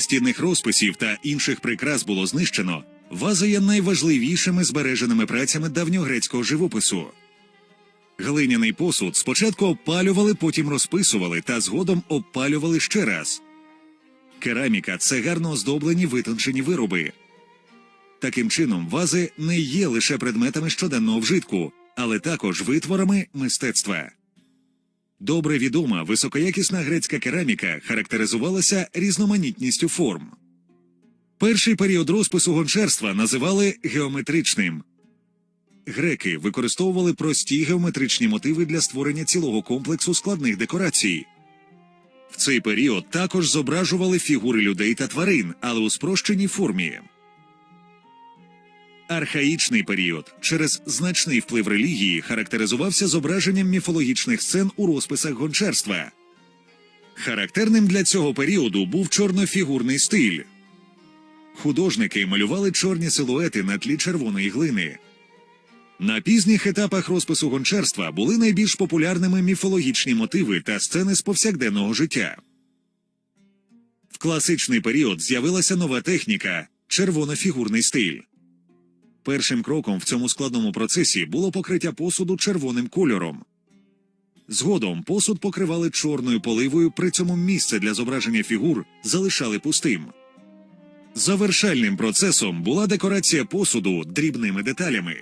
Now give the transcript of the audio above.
стінних розписів та інших прикрас було знищено, вази є найважливішими збереженими працями давньогрецького живопису. Глиняний посуд спочатку опалювали, потім розписували та згодом опалювали ще раз. Кераміка це гарно оздоблені витончені вироби. Таким чином, вази не є лише предметами щоденного вжитку, але також витворами мистецтва. Добре відома високоякісна грецька кераміка характеризувалася різноманітністю форм. Перший період розпису гончарства називали геометричним. Греки використовували прості геометричні мотиви для створення цілого комплексу складних декорацій. В цей період також зображували фігури людей та тварин, але у спрощеній формі. Архаїчний період через значний вплив релігії характеризувався зображенням міфологічних сцен у розписах гончарства. Характерним для цього періоду був чорнофігурний стиль. Художники малювали чорні силуети на тлі червоної глини. На пізніх етапах розпису гончарства були найбільш популярними міфологічні мотиви та сцени з повсякденного життя. В класичний період з'явилася нова техніка червонофігурний стиль. Першим кроком в цьому складному процесі було покриття посуду червоним кольором. Згодом посуд покривали чорною поливою, при цьому місце для зображення фігур залишали пустим. Завершальним процесом була декорація посуду дрібними деталями.